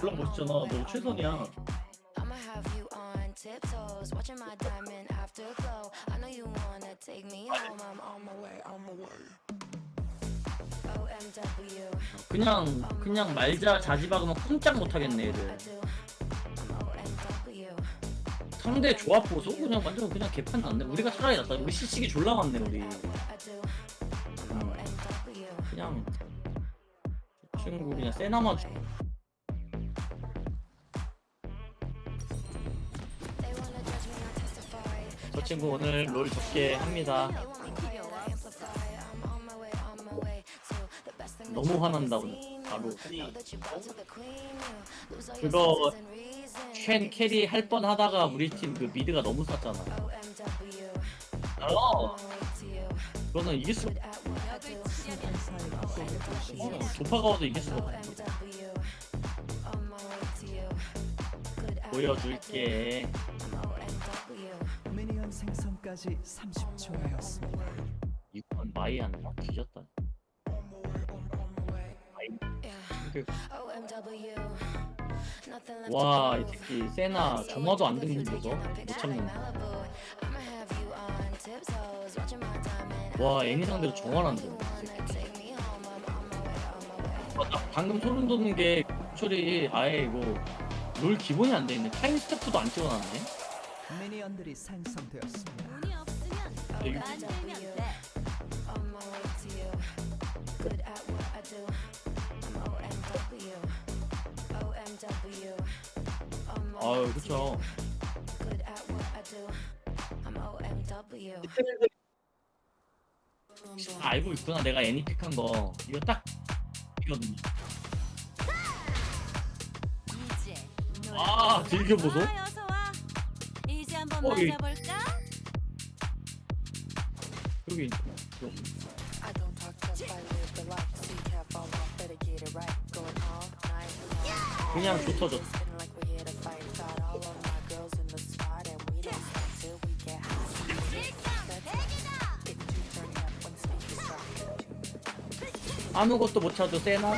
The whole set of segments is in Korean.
졸라 멋있잖아. 너 최선이야. I'ma have you on tiptoes, watching my diamond afterglow. I know you wanna take me home. I'm on my way, on my way. OMW, 그냥 그냥 말자 자지박으면 꼼짝 못하겠네 얘들. do. I'm OMW. 상대 조합 보소 그냥 완전 그냥 개판 났네. 우리가 차라리 낫다. 우리 시식이 졸라 많네 우리. I do. I'm OMW. 그냥 저 친구 그냥 세나마 주- 친구 오늘 롤 적게 합니다. 너무 화난다 오늘. 바로. 그거. 캔 캐리 할 뻔 하다가 우리 팀 그 미드가 너무 쌌잖아. 어. 그거는 이길 수. 어, 조파가 와도 이길 수가 없어. 보여줄게. 생성까지 30초였습니다. 이건 마이 안 뒤졌다. Nothing left 와, 이. 새끼 세나 정화도 안 듣는 거죠? 못 참는다. 와, 애니 상대로 way, on my way. 어, 나 방금 소름 돋는 게 소리 아예 이거 롤 기본이 안 돼 있네. 타임 스태프도 안 찍어놨네. 미니언들이 생성되었습니다. 아유, 그쵸. you. Good at what I do. I'm OMW. 아, 알고 있구나. 내가 애니 픽한 거. 이거 딱 이거든요. 이제 아, 즐겨보소. 이제 한번 어, 이- 맞아볼까? Long. 그냥 drop. 아무것도 못 찾아 세나.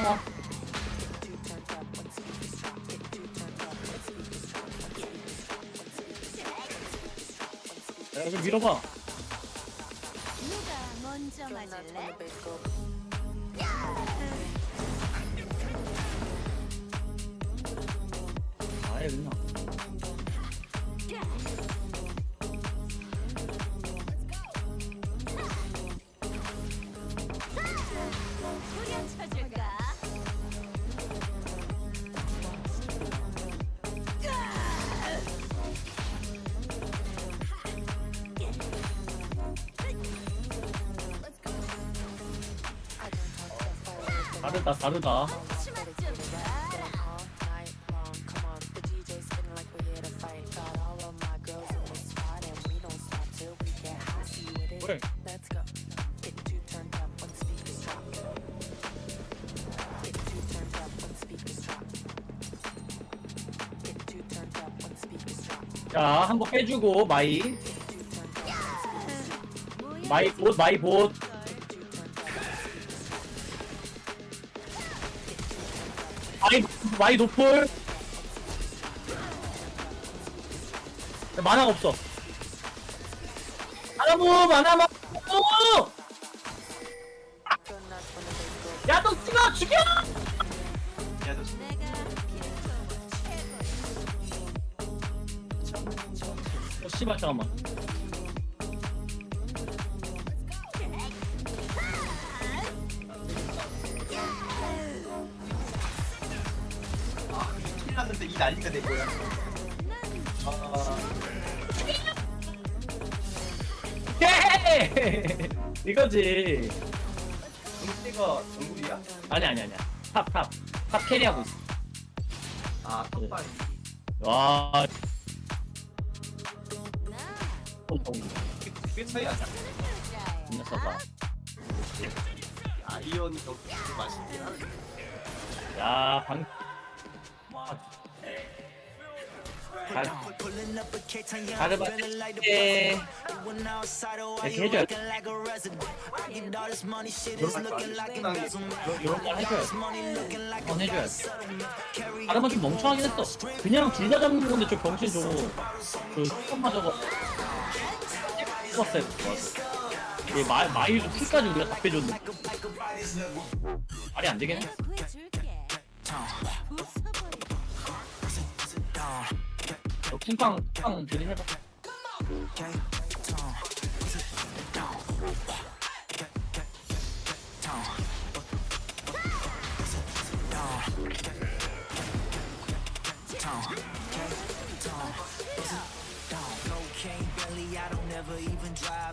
야, 좀 밀어봐. 누가 먼저 speakers drop. 자, 한 번 빼주고 마이. 마이 봇 마이 봇. 마이 노플. 야, 만화가 없어. 아무 만화만. 났는데 이 난리가 된 거야. 예! 이거지. 정치가 정국이야? 아니 아니 아니야. 탑 탑. 탑 캐리하고 있어. 아, 컵바이. 와. 꽤 차이 나잖아. 이 녀석아. 아이언이 더 맛있긴 하네. 야, 방. 가르바게 이렇게 해줘야 돼. 이런 걸 해줘야 돼. 한번 해줘야 돼. 가르마 좀 멍청하긴 했어. 그냥 둘 다 잡는 건데 저 병신 저거 그 스톱마 저거 죽었어요. 좋았어. 얘 마, 마일도 풀까지 우리가 다 빼줬는데 말이 안 되겠네. 부숴버려. 너 쿵팡 쿵팡 들이해봐. Cocaine belly, I don't ever even drive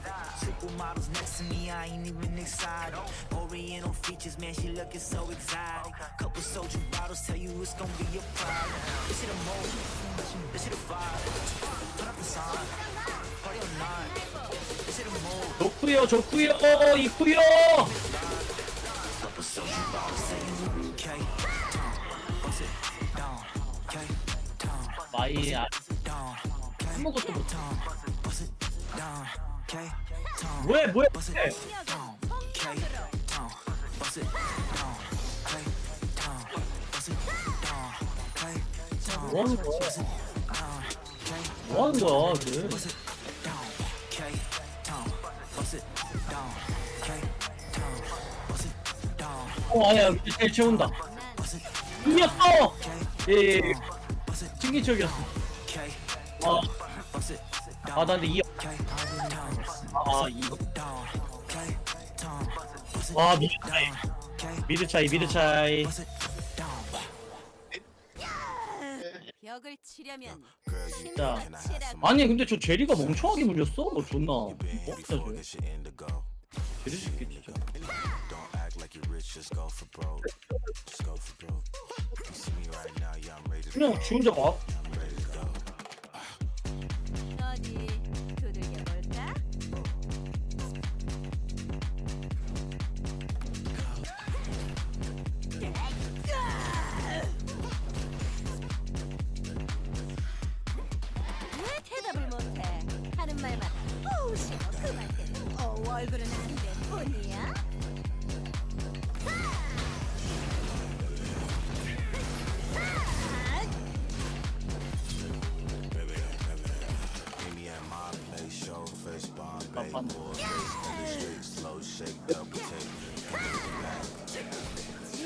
it. Supermodels next to me, I ain't even excited. Oriental features, man, she looking so exotic. Couple soldier bottles tell you it's gonna be a problem. This shit a move, this shit a vibe. Put up the sign, party all night. This shit a move. 좋구요 좋구요 이쿠요 Couple soldier bottles tell you, okay, down, bust it, down, okay, down, 마이 아, down, 아무것도 못해 down, bust it, down, okay. 뭐해 뭐해 뭐하는 거야 뭐하는 거야 쟤 어 아니야 제일 채운다 이겼어 예예 bust it 칭기척이었어 okay, 아, 아, 나 근데 이, 아, 이거. down, okay, down, bust it 와, 미드 차이. 미드 차이, 미드 차이. 벽을 치려면 진짜. 아니, 근데 저 제리가 멍청하게 물렸어? 뭐 존나. 뭐 진짜 쟤. 제리 새끼 진짜. Like you're rich, just 얼굴은 안돼 뿐이야.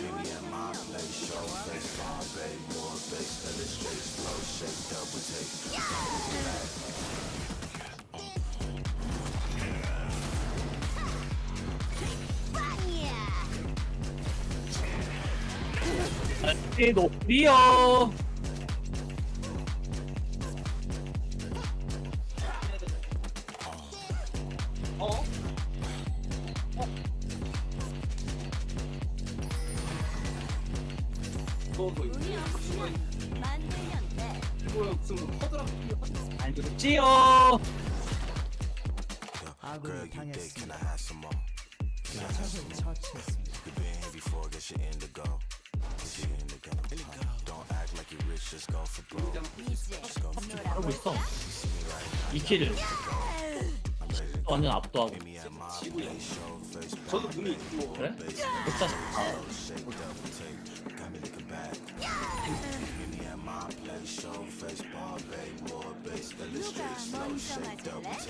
Meet me at 높이요. 이키를 완전 압도하고. 저도 금이 있고. 그래? 144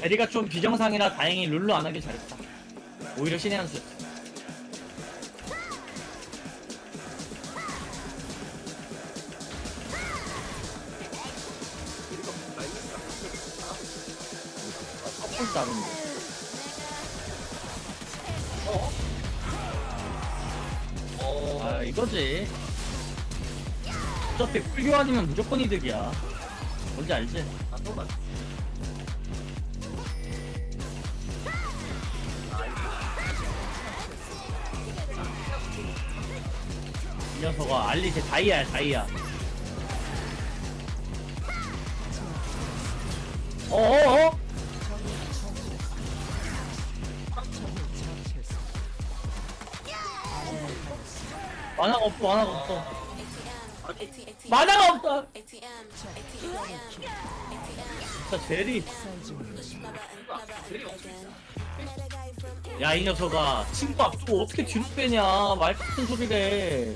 에리가 좀 비정상이라 다행히 룰루 안 하길 잘했다. 오히려 신의 한수 어차피 풀교환이면 무조건 이득이야. 뭔지 알지? 아, 또 맞. 이 녀석아 알리 제 다이아야 다이아. 어어어? 처치했습니다. 만화가 없어 만화가 없어. 만화가 없다. 진짜 제리 야 이 녀석아 친구 앞두고 어떻게 뒤로 빼냐 말 같은 이제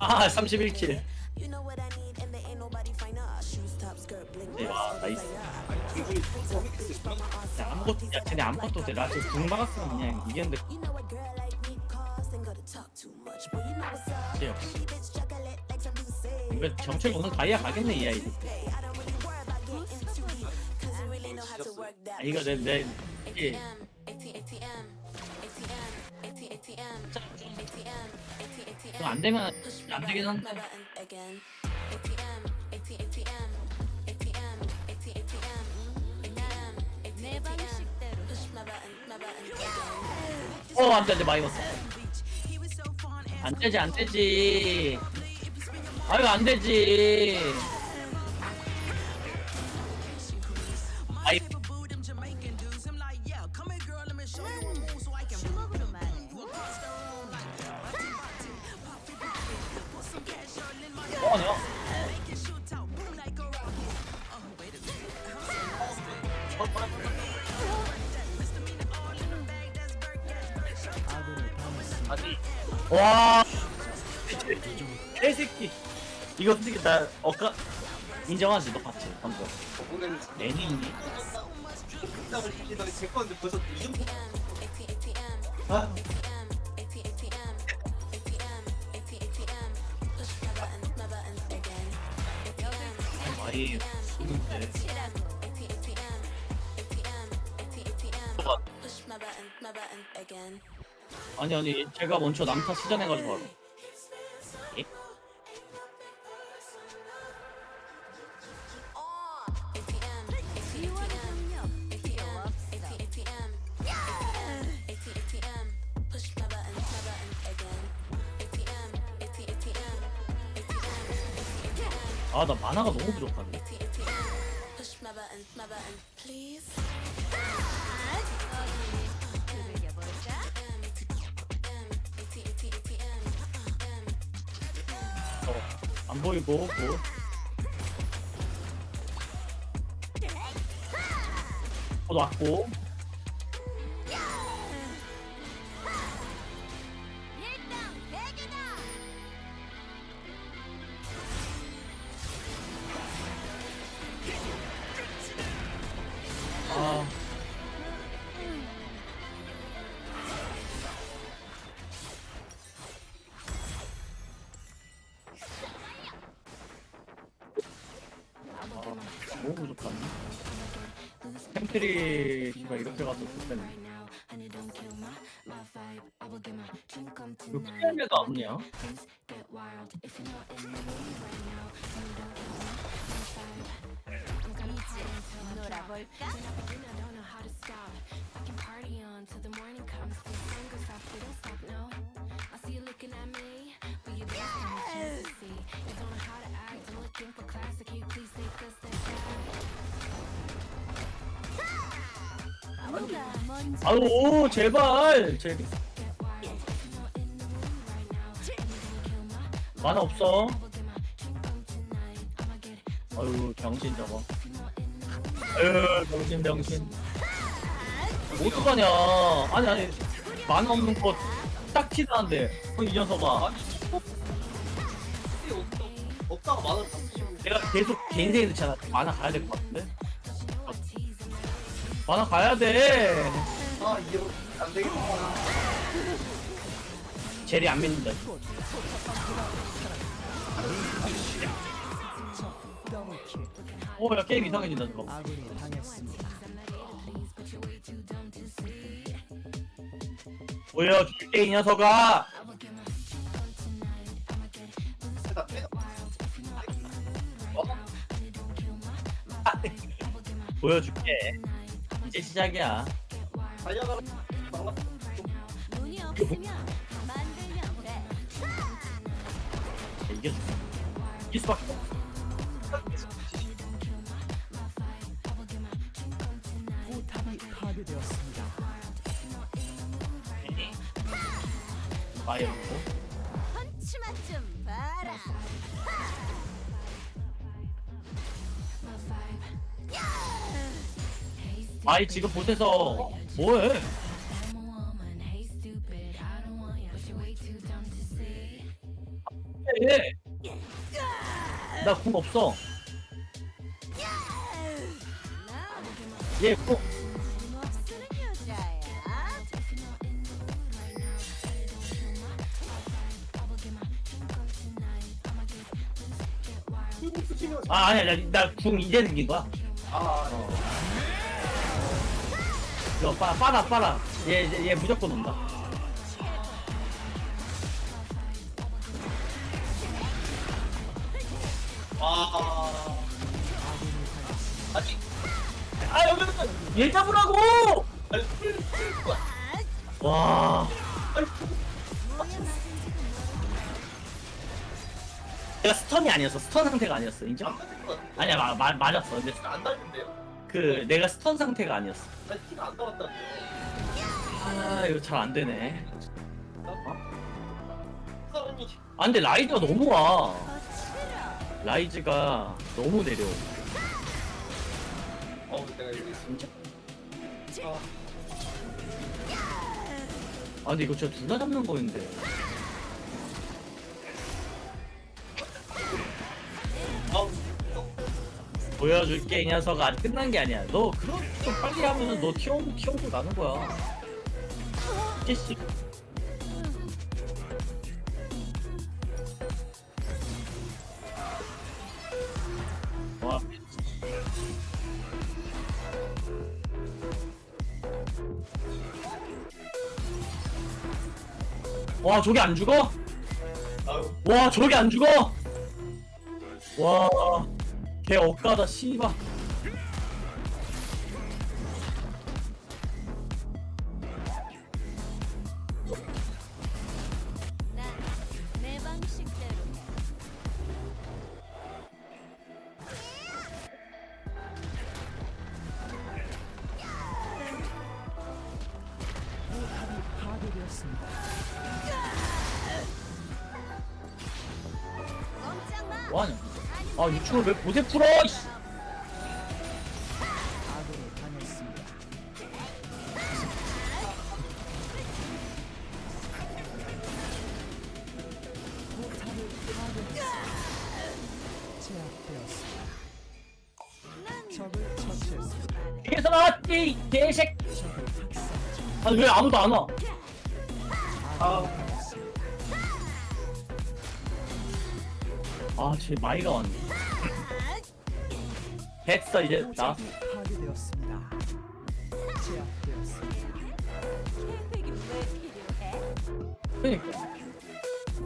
아 31킬 You know what I need and there ain't nobody finer. Shoes, top, skirt, bling. 와 나이스. 야 아무것도 야 쟤네 아무것도 없대 나 지금 궁 막았으면 그냥 이겼는데 쟤 역시 이거 정책 오늘 다이아 가겠네 이 아이들 아, 이거 내내 이게 ATM, ATM, ATM, ATM, ATM. 좀안 되면 안 되긴 한데. 어 안돼 안돼 마이너스 안 되지 안 되지. 아유 안 되지. 아이. 해. 뭐하냐? 아 다. 아니 와 개새끼 이거 솔직히 나 어까 인정하지 너 봤지 방금 오늘 레닌이 부탁을 이기더니 제 건데 벌써 이 정도. ATM, 아, 아이 죽는데 my button, my button again. 아니 아니 제가 먼저 남타 시전해가지고 바로 예? 지원 협력 필요 없어. ATM, ATM, push my button, my button again. ATM, ATM, 아나 만화가 너무 부족한데 ATM, push my button, my button, please. 보이고 뭐. 어, 놨고 너무 부족하네 템트리가 이렇게 가서 좋겠네 이거 피할매가 없냐? 이제 놀아볼까? 오, 제발. 제리 만화 없어? 아유 병신 저거. 아유 병신 병신. 어떡하냐. 아니 아니. 만화 없는 거딱 티나는데 어, 이 녀석아. 없다가 만원 다 쓰시고. 내가 계속 개인 생에 넣잖아 만화 가야 될 것 같은데 만화 가야 돼 아, 이게 안 되겠다. 제리 안 믿는다. 오야 게임 이상해진다 저거 아군이 당했습니다. 보여줄게 이 녀석아 빼. 보여줄게 이제 시작이야 달려가라. 문이 없으면 만들면 돼. 이겨줄게 이길 수밖에 없어 포탑이 파괴되었습니다. 마이 없고 마이 지금 보세서 뭐해 해. 나궁 없어 얘궁 쓰는 여자야. 아 아니야 나궁 이제 생긴 거야 아, 이거 빠, 빨아 빨아. 얘, 얘, 얘 무조건 온다. 아. 아니, 아 여기 얘 잡으라고! 아니, 와. 내가 스턴이 아니었어. 스턴 상태가 아니었어. 인정? 안 맞을 것. 아니야 마, 마, 맞았어. 근데 안 닿는데요? 그 내가 스턴 상태가 아니었어. 아니, 티가 안 나왔다는데요. 아 이거 잘 안 되네. 사람이 아 근데 라이즈가 너무 와. 라이즈가 너무 내려. 어, 내가 여기 진짜 아, 아 근데 이거 진짜 둘 다 잡는 거인데 보여줄게 이 녀석아. 아직 끝난 게 아니야. 너 그런 좀 빨리 하면은 너 튀어오고 튀어오고 나는 거야. 제씨 와. 와 저게 안 죽어? 와 저게 안 죽어? 와, 개 억까다 씨발. 난내 방식대로 파괴되었습니다. 뭐하냐? 아 유충을 왜 보세 풀어? 이씨. 나왔지 이 개색. 아니 왜 아무도 안 와? 당했습니다. 아쟤 마이가 왔네. 됐어 이제 나. 포탑이 파괴되었습니다. 제압되었습니다. 계획이 왜 필요해? 그러니까.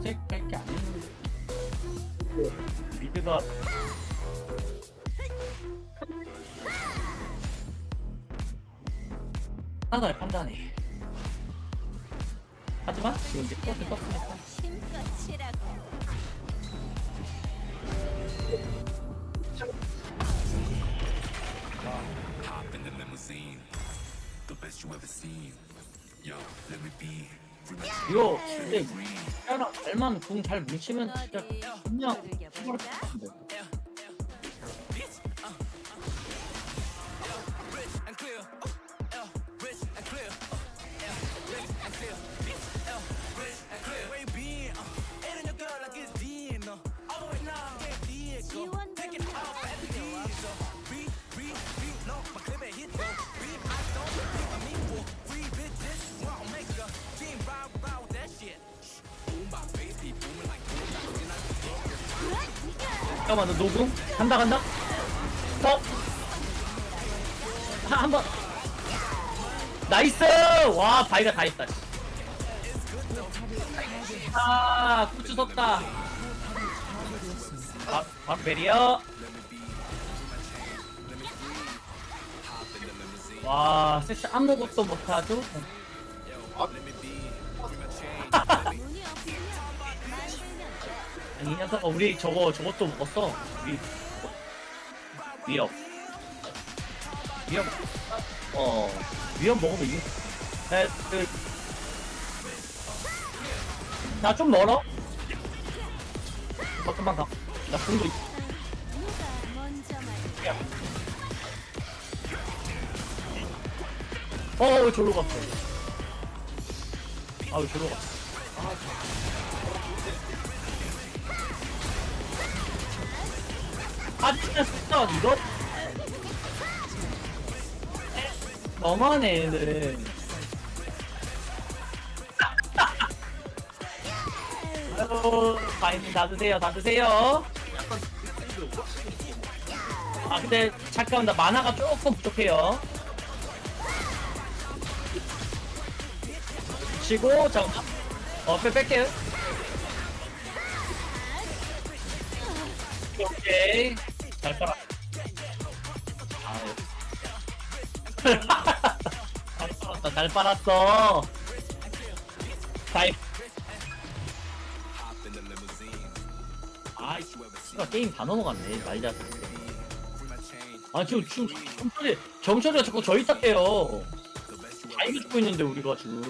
쟤뺄게 아니야. 미드가 하나의 판단이. 하지만 지금 이제 포트 떴으니까. 이거 근데 태어나 잘만 궁잘 뭉치면 진짜 그냥 두들겨볼까? and 잠깐만 너 녹음 간다 간다. 더한 번. 나이스! 와 바이가 다 씨. 아 고추 섰다. 바, 바로 베리어. 와 섹시 아무것도 못하죠 이 녀석 우리 저거 저것도 먹었어 위 위협 위협 어 위협 먹으면 이게 그나좀 멀어. 잠깐만 가. 나 공도 있- 어, 왜 저로 갔어? 아, 왜 저로 갔어? 아, 진짜 진짜 이거? 너무하네, 얘는. 아유, 과일 다 드세요, 다 드세요. 아, 근데 잠깐 나 만화가 조금 부족해요. 치고 잠깐 어, 빼 뺄게요. 잘 빨아. 아, 예. 잘 빨았다, 잘 빨았어. 다이. 아이, 씨발 게임 다 넘어갔네. 말자. 아, 지금, 지금, 정철이, 정철이가 자꾸 저희 탓해요. 다 이겨주고 있는데, 우리가 지금.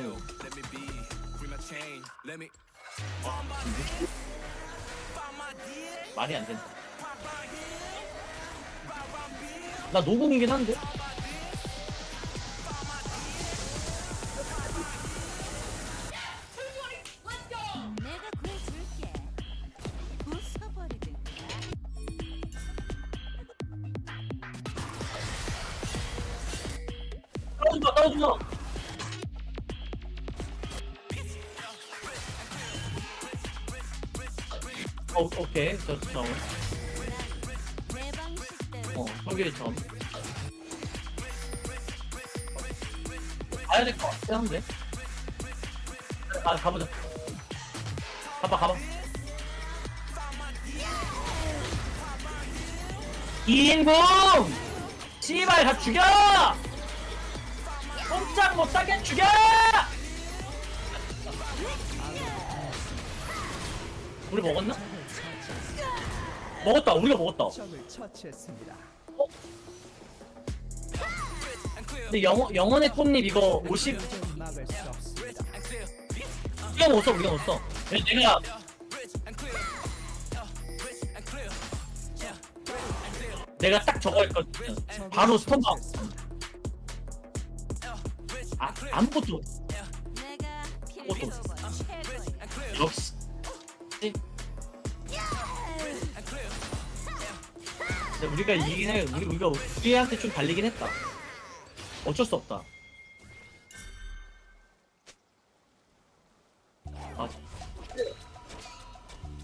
말이 안 된다. 나 노공이긴 한데? 내가 구해줄게. 부숴버리든가. 떨어지마, 떨어지마! 어, 오케이. 저, 저, 저기 점. 가야 될 것 같긴 한데? 아, 가보자. 가봐, 가봐. 이인공! 씨발, 다 죽여! 꼼짝 못하게 죽여! 우리 먹었나? 먹었다, 우리가 먹었다. 근데 영어, 영혼의 꽃잎 이거 50, 도저히 막을 수 없습니다. 우리가 못 써, 우리가 못 써. 내- 내가 내가 딱 저거 했거든. 바로 스턴박. 아, 아무것도 어떤- 필리버버 최고야. 역시. 근데 우리가 이기긴 해. 우리 우리가 우리한테 좀 달리긴 했다. 어쩔 수 없다. 아,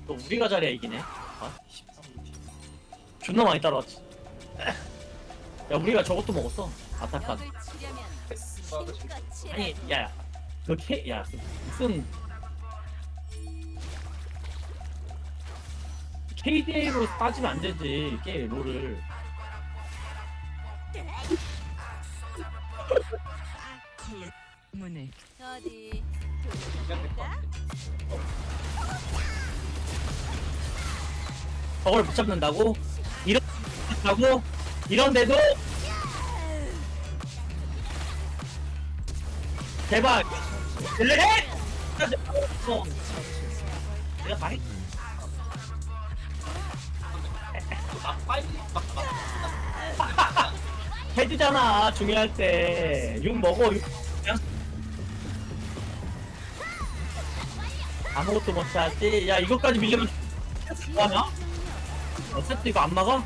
또 우리가 잘해야 이기네. 아, 씨. 존나 많이 따라왔지. 야, 우리가 저것도 먹었어. 아타칸. 치라. 아니, 야, 그 케, 야, 그 무슨 KDA로 따지면 안 되지, 이게 롤을. 저걸 못 잡는다고? 이런 다고 이런데도 대박 래 어. 내가 다 했. 헤드잖아 중요할 때 욕 먹어 욕 그냥 아무것도 못하지 야 이것까지 밀려면 뭐하냐? 어, 세트 이거 안 막아?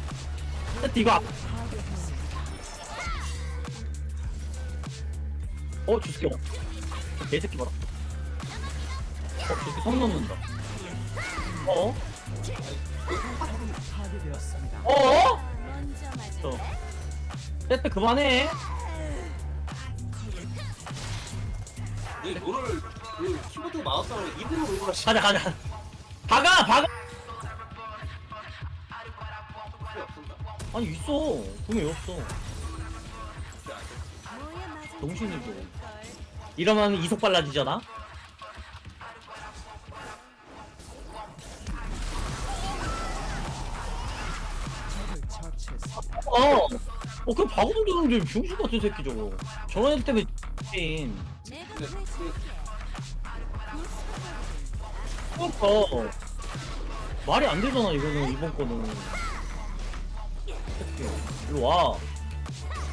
세트 이거 안... 어, 저 새끼 봐. 저 개새끼 봐라. 어, 저 새끼 성 넘는다. 어? 파괴되었습니다. 어? 세트 그만해. 이 롤을 그 키보드 마우스로 입으로 롤을 하시 가자, 가자. 박아, 박아! 필요 없습니다. 아니, 있어. 분명히 없어. 정신이죠. 걸. 이러면 이속 빨라지잖아? 박아도 되는데, 병신 같은 새끼 저거. 저런 애들 때문에 게임. 그러니까 말이 안 되잖아 이거는 이번 거는 새끼, 일로 와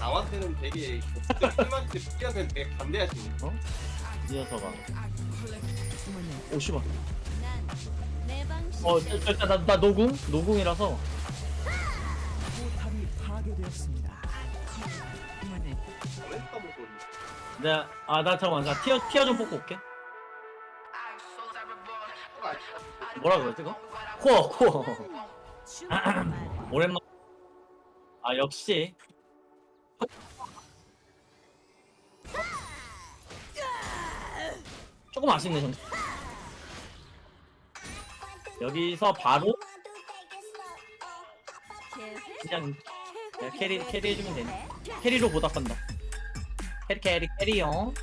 나한테는 되게 팀한테 피하면 되게 반대하시네. 이 녀석아 오 씨발. 어 일단 나, 나 노궁? 노궁이라서 포탑이 파괴되었습니다. 까먹고 내가 아나 잠깐만 나 티어 티어 좀 뽑고 올게. 뭐라 그랬지 이거? 코어 코어. 오랜만. 아 역시. 조금 아쉽네 좀 여기서 바로 그냥 그냥 캐리 캐리 해주면 되네. 캐리로 보답한다. 캐리 캐리 캐리요.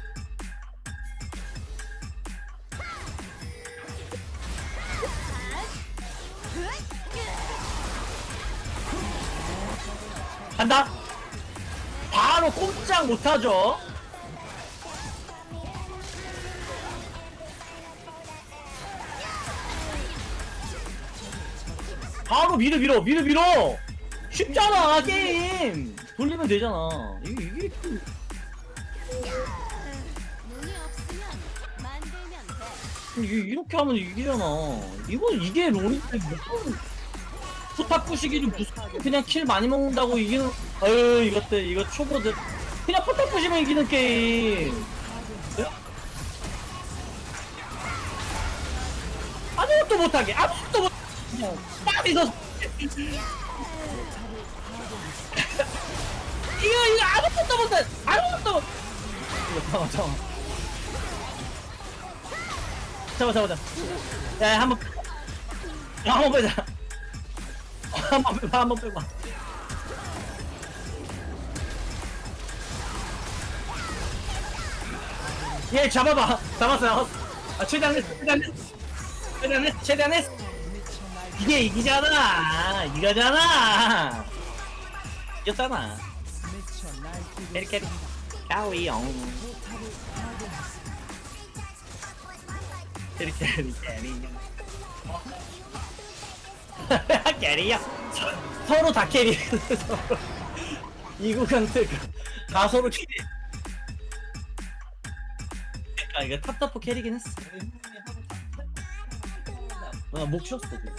간다. 바로 꼼짝 못하죠? 바로 밀어 밀어 밀어 밀어 쉽잖아 게임. 돌리면 되잖아. 이게 이게. 이게 이렇게 하면 이기잖아. 이거 이게 롤인데 무슨 포탑 부시기를 무슨 그냥 킬 많이 먹는다고 이기는 아유 이것들 이거 초보들. 그냥 포탑 부시면 이기는 게임. 네? 아무것도 못하게 아무것도 못 그냥 딱 있어 이거 이거 아무것도 못해 아무것도 잠깐만 잠깐만. 잡아 잡아 야, 야 한번 야, 한번 빼자. 한번 빼봐 한번 빼봐. 얘 잡아봐. 잡았어 잡았어. 아 최대한 했어 최대한 했어. 최대한 했어 최대한 했어. 이게 이기잖아. 이거잖아. 이겼잖아 날뛰고 캐리 캐리 까위용 캐리 캐리 캐리 어? 캐리야 서- 서로 다 캐리 서로. 이 구간들 다 서로 캐리 그러니까 이거 탑탑포 캐리긴 했어 아, 목 쉬었어 지금.